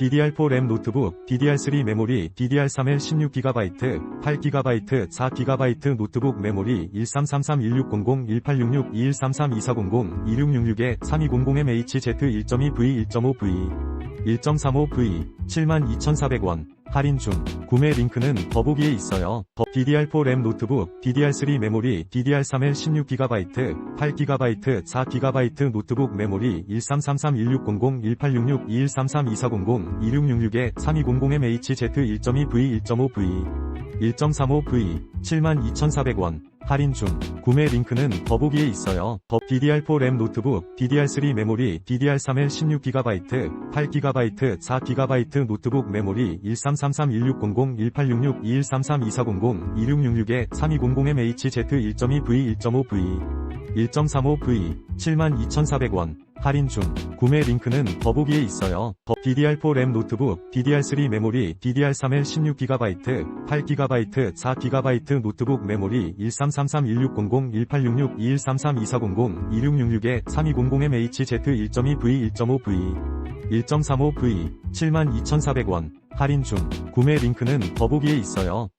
DDR4 램 노트북, DDR3 메모리, DDR3에 16GB, 8GB, 4GB 노트북 메모리 1333-1600-1866-2133-2400-2666에 3200MHz 1.2V 1.5V 1.35V 72,400원 할인 중 구매 링크는 더보기에 있어요. 더- DDR4 램 노트북, DDR3 메모리, DDR3에 16GB, 8GB, 4GB 노트북 메모리 1333-1600-1866-2133-2400-2666에 3200MHz 1.2V 1.5V 1.35V 72,400원 할인 중 구매 링크는 더보기에 있어요. 더 DDR4 램 노트북, DDR3 메모리, DDR3에 16GB, 8GB, 4GB 노트북 메모리 1333-1600-1866-2133-2400-2666에 3200MHz 1.2V 1.5V 1.35V 72,400원 할인 중 구매 링크는 더보기에 있어요. 더 DDR4 램 노트북, DDR3 메모리, DDR3에 16GB, 8GB, 4GB 노트북 메모리 1333-1600-1866-2133-2400-2666에 3200MHz 1.2V 1.5V 1.35V 72,400원 할인 중 구매 링크는 더보기에 있어요. 더